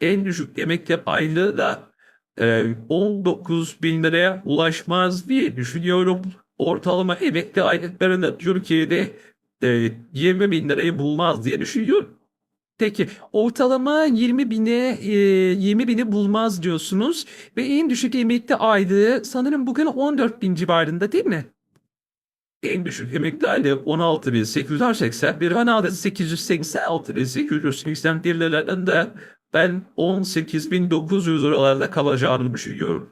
en düşük emekli aylığı da e, 19 bin liraya ulaşmaz diye düşünüyorum. Ortalama emekli aylıklarında Türkiye'de e, 20 bin lirayı bulmaz diye düşünüyorum. Peki ortalama 20 bine e, 20 bini bulmaz diyorsunuz ve en düşük emekli aylığı sanırım bugün 14 bin civarında değil mi? En düşük emekli aylığı 16.881, 16.886.881 liralarında ben 18.900 liralarda kalacağını düşünüyorum.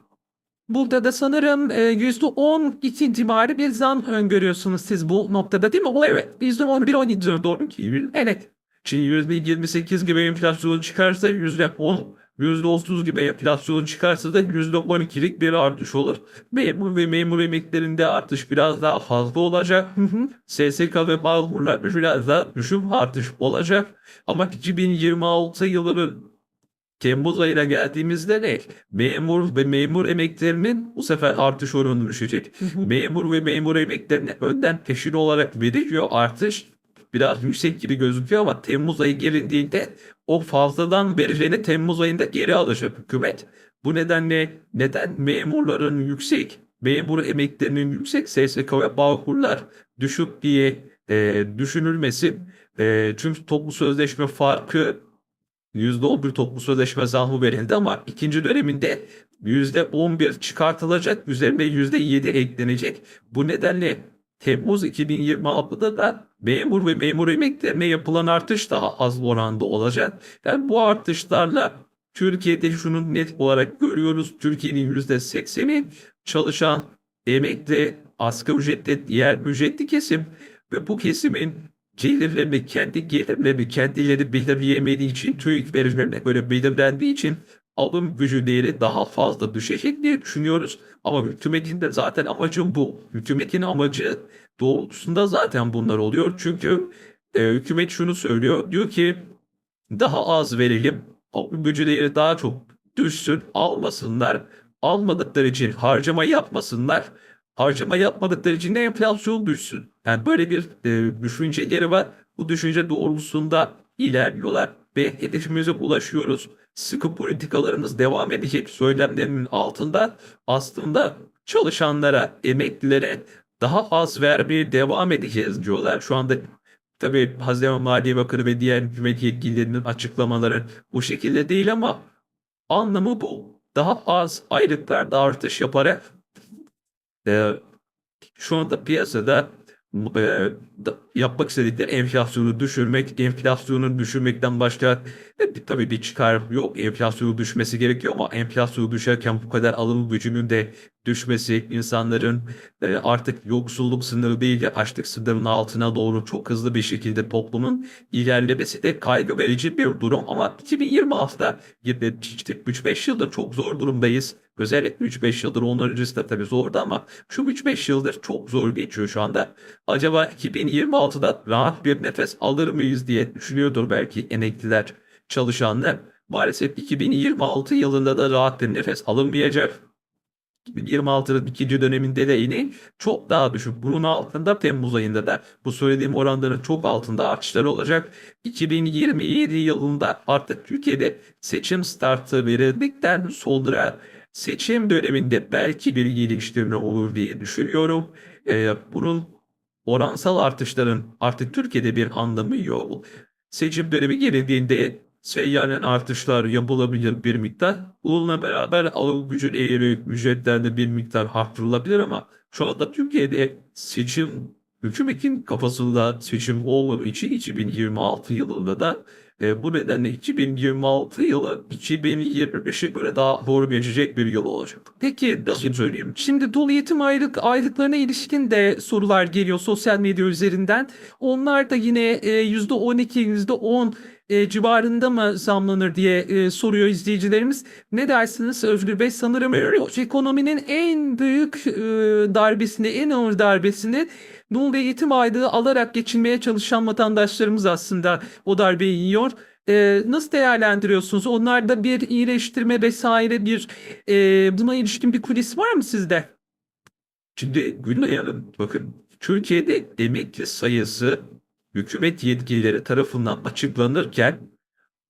Burada da sanırım e, %10 civarı bir zam öngörüyorsunuz siz bu noktada değil mi? Evet. %11-12 doğru ki. Evet. Şimdi %28 gibi enflasyon çıkarsa %10, %30 gibi enflasyon çıkarsa da %12'lik bir artış olur. Memur ve memur emeklerinde artış biraz daha fazla olacak. SSK ve Bağkurlar biraz daha düşük artış olacak. Ama 2026 yılının Temmuz ayına geldiğimizde ne? Memur ve memur emeklerinin bu sefer artış oranı düşecek. memur ve memur emeklerine önden peşin olarak veriliyor artış biraz yüksek gibi gözüküyor ama Temmuz ayı gelindiğinde o fazladan verileni Temmuz ayında geri alacak hükümet. Bu nedenle neden memurların yüksek, memur emeklerinin yüksek SSK Bağkurlar düşük diye e, düşünülmesi e, çünkü toplu sözleşme farkı %11 toplu sözleşme zammı verildi ama ikinci döneminde %11 çıkartılacak, üzerine %7 eklenecek. Bu nedenle Temmuz 2026'da da memur ve memur emeklerine yapılan artış daha az oranda olacak. Yani bu artışlarla Türkiye'de şunu net olarak görüyoruz. Türkiye'nin %80'i çalışan, emekli, asgari ücretli, diğer ücretli kesim ve bu kesimin gelirlerini, kendi gelirlerini kendileri belirleyemediği için, TÜİK verilerine göre belirlendiği için alım gücü değeri daha fazla düşecek diye düşünüyoruz. Ama hükümetin de zaten amacı bu. Hükümetin amacı doğrultusunda zaten bunlar oluyor. Çünkü e, hükümet şunu söylüyor. Diyor ki daha az verelim. Alım gücü değeri daha çok düşsün. Almasınlar. Almadıkları için harcama yapmasınlar. Harcama yapmadıkları için de enflasyon düşsün. Yani böyle bir e, düşünceleri var. Bu düşünce doğrultusunda ilerliyorlar ve hedefimize ulaşıyoruz. Sıkı politikalarımız devam edecek söylemlerinin altında aslında çalışanlara, emeklilere daha az vermeye devam edeceğiz diyorlar. Şu anda tabii Hazine Maliye Bakanı ve diğer hükümet yetkililerinin açıklamaları bu şekilde değil ama anlamı bu. Daha az aylıklarda artış yaparak e, şu anda piyasada e, da- yapmak istedikleri enflasyonu düşürmek, enflasyonu düşürmekten başka e, tabii bir çıkar yok. Enflasyonu düşmesi gerekiyor ama enflasyonu düşerken bu kadar alım gücünün de düşmesi, insanların e, artık yoksulluk sınırı değil de açlık sınırının altına doğru çok hızlı bir şekilde toplumun ilerlemesi de kaygı verici bir durum. Ama 2026'da yine işte 3-5 yıldır çok zor durumdayız. Özellikle 3-5 yıldır onların öncesi de tabii zordu ama şu 3-5 yıldır çok zor geçiyor şu anda. Acaba 2026'da rahat bir nefes alır mıyız diye düşünüyordur belki emekliler, çalışanlar. Maalesef 2026 yılında da rahat bir nefes alınmayacak. 2026'nın ikinci döneminde de yine çok daha düşük. Bunun altında Temmuz ayında da bu söylediğim oranların çok altında artışlar olacak. 2027 yılında artık Türkiye'de seçim startı verildikten sonra seçim döneminde belki bir geliştirme olur diye düşünüyorum. Ee, bunun oransal artışların artık Türkiye'de bir anlamı yok. Seçim dönemi gelindiğinde seyyanen artışlar yapılabilir bir miktar. Bununla beraber alım gücü eğri ücretlerde bir miktar arttırılabilir ama şu anda Türkiye'de seçim hükümetin kafasında seçim olmadığı için 2026 yılında da e, bu nedenle 2026 yılı 2025'e göre daha doğru geçecek bir yıl olacak. Peki Nasıl söyleyeyim? Şimdi dolu yetim aylık aylıklarına ilişkin de sorular geliyor sosyal medya üzerinden. Onlar da yine e, %12, %10 e, civarında mı zamlanır diye e, soruyor izleyicilerimiz. Ne dersiniz Özgür Bey? Sanırım ekonominin en büyük e, darbesini, en ağır darbesini dolu yetim aylığı alarak geçinmeye çalışan vatandaşlarımız aslında o darbeyi yiyor. E, nasıl değerlendiriyorsunuz? Onlarda bir iyileştirme vesaire bir e, buna ilişkin bir kulis var mı sizde? Şimdi Gülnay Hanım bakın Türkiye'de emekli sayısı hükümet yetkilileri tarafından açıklanırken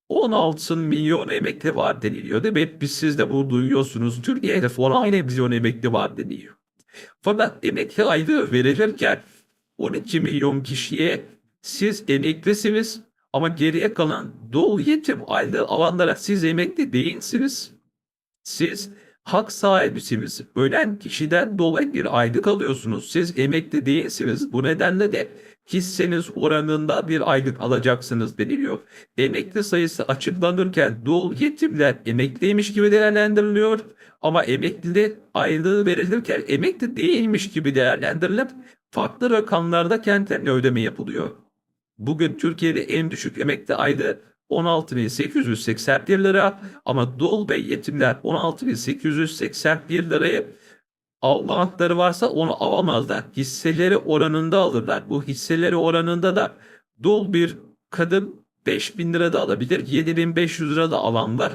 16 milyon emekli var deniliyor? Hep biz siz de bunu duyuyorsunuz. Türkiye'de falan milyon emekli var deniyor. Fakat emekli aylığı verilirken 12 milyon kişiye siz emeklisiniz ama geriye kalan dolu yetim aylığı alanlara siz emekli değilsiniz. Siz hak sahibisiniz. Ölen kişiden dolayı bir aylık alıyorsunuz. Siz emekli değilsiniz. Bu nedenle de hisseniz oranında bir aylık alacaksınız deniliyor. Emekli sayısı açıklanırken dul yetimler emekliymiş gibi değerlendiriliyor. Ama emeklide aylığı verilirken emekli değilmiş gibi değerlendirilip farklı rakamlarda kendilerine ödeme yapılıyor. Bugün Türkiye'de en düşük emekli aylığı 16.881 lira ama dul ve yetimler 16.881 lirayı alma varsa onu alamazlar. Hisseleri oranında alırlar. Bu hisseleri oranında da dul bir kadın 5000 lira da alabilir. 7500 lira da alan var.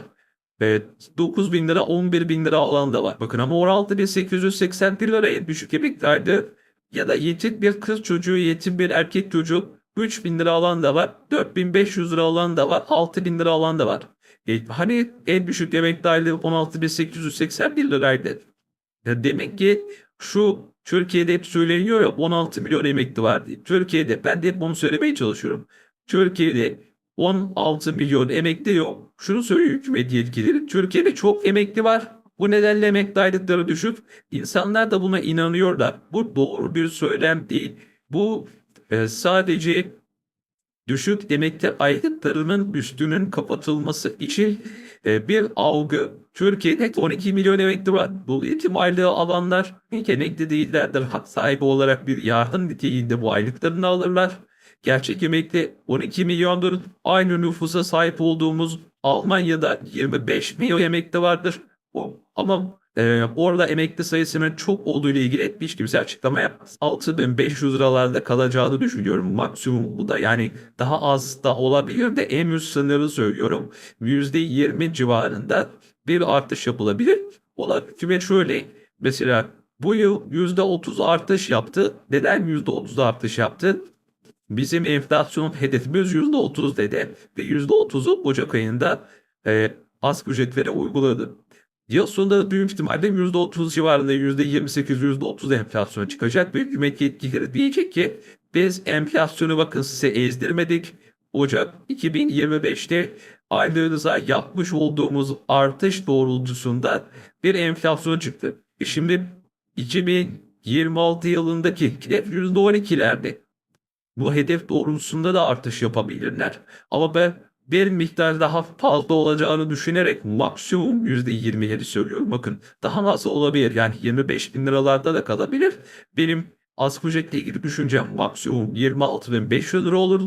Ve 9000 lira 11 bin lira alan da var. Bakın ama 16.881 liraya düşük emeklerdi. Ya da yetim bir kız çocuğu, yetim bir erkek çocuğu 3000 lira alan da var. 4500 lira alan da var. 6000 lira alan da var. E, hani en düşük emekli aylığı 16.881 liraydı. Ya demek ki şu Türkiye'de hep söyleniyor ya 16 milyon emekli var diye. Türkiye'de ben de hep bunu söylemeye çalışıyorum. Türkiye'de 16 milyon emekli yok. Şunu söylüyor hükümet yetkilileri. Türkiye'de çok emekli var. Bu nedenle emekli aylıkları düşük. İnsanlar da buna inanıyorlar. Bu doğru bir söylem değil. Bu e, sadece düşük emekli aylıklarının üstünün kapatılması için e, bir algı. Türkiye'de 12 milyon emekli var. Bu aylığı alanlar ilk emekli değillerdir. Hak sahibi olarak bir yardım niteliğinde bu aylıklarını alırlar. Gerçek emekli 12 milyondur. Aynı nüfusa sahip olduğumuz Almanya'da 25 milyon emekli vardır. Ama e, orada emekli sayısının çok olduğu ile ilgili hiç kimse açıklama yapmaz. 6500 liralarda kalacağını düşünüyorum maksimum bu da yani daha az da olabilir de en üst sınırı söylüyorum. %20 civarında bir artış yapılabilir. Ola hükümet şöyle mesela bu yıl %30 artış yaptı. Neden %30 artış yaptı? Bizim enflasyon hedefimiz %30 dedi ve %30'u Ocak ayında e, asgari ücretlere uyguladı. Yıl sonunda büyük ihtimalle %30 civarında %28-%30 enflasyon çıkacak ve hükümet yetkilileri diyecek ki biz enflasyonu bakın size ezdirmedik. Ocak 2025'te aylığınıza yapmış olduğumuz artış doğrultusunda bir enflasyon çıktı. E şimdi 2026 yılındaki hedef %12'lerde. Bu hedef doğrultusunda da artış yapabilirler. Ama ben bir miktar daha fazla olacağını düşünerek maksimum %27 söylüyorum. Bakın daha nasıl olabilir? Yani 25 bin liralarda da kalabilir. Benim asgari ücretle ilgili düşüncem maksimum 26.500 lira olur.